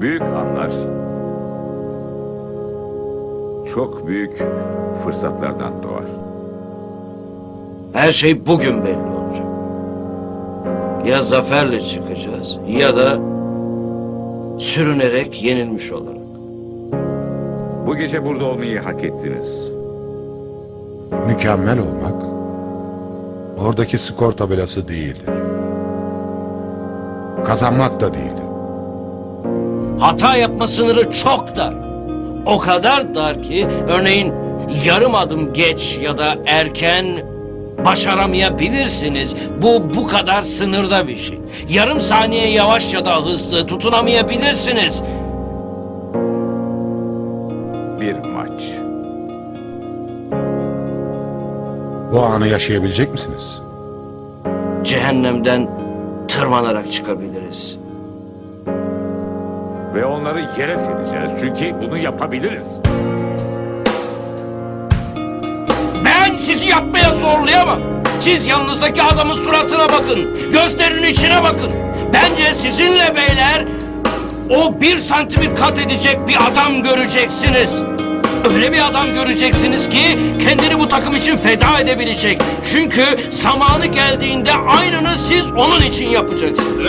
Büyük anlar çok büyük fırsatlardan doğar. Her şey bugün belli olacak. Ya zaferle çıkacağız ya da sürünerek yenilmiş olarak. Bu gece burada olmayı hak ettiniz. Mükemmel olmak oradaki skor tabelası değildir. Kazanmak da değildir. Hata yapma sınırı çok dar. O kadar dar ki örneğin yarım adım geç ya da erken başaramayabilirsiniz. Bu bu kadar sınırda bir şey. Yarım saniye yavaş ya da hızlı tutunamayabilirsiniz. Bir maç. Bu anı yaşayabilecek misiniz? Cehennemden tırmanarak çıkabiliriz. Ve onları yere sereceğiz çünkü bunu yapabiliriz. Ben sizi yapmaya zorlayamam. Siz yanınızdaki adamın suratına bakın. Gözlerinin içine bakın. Bence sizinle beyler o bir santimi kat edecek bir adam göreceksiniz. Öyle bir adam göreceksiniz ki kendini bu takım için feda edebilecek. Çünkü zamanı geldiğinde aynını siz onun için yapacaksınız.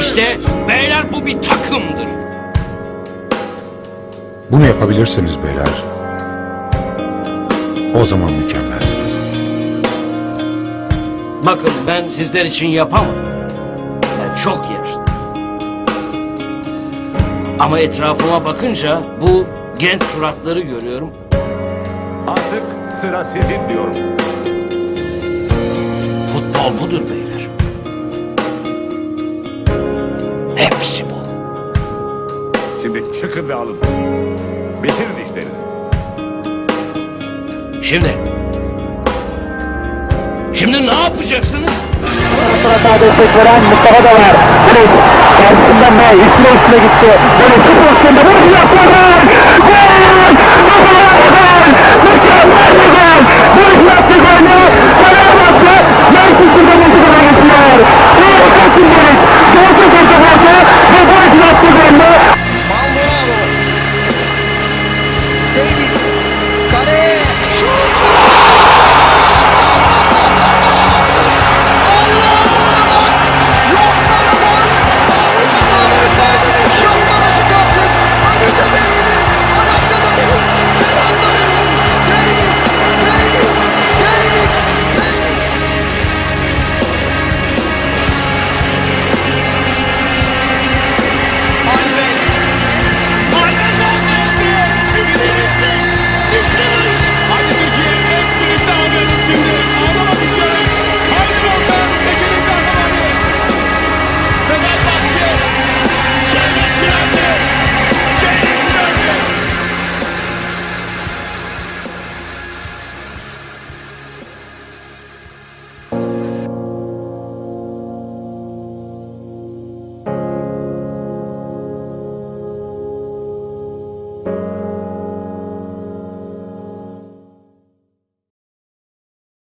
İşte beyler bu bir takımdır. Bunu yapabilirseniz beyler, o zaman mükemmelsiniz. Bakın ben sizler için yapamam. Ben çok yaşlıyım. Ama etrafıma bakınca bu genç suratları görüyorum. Artık sıra sizin diyorum. Futbol budur beyler. Hepsi. Şimdi çıkın ve alın. Bitirin işlerini. Şimdi. Şimdi ne yapacaksınız? Mustafa destek veren Mustafa da var. Direkt karşısından ve üstüne üstüne gitti. Böyle şu pozisyonda bunu yapmadan.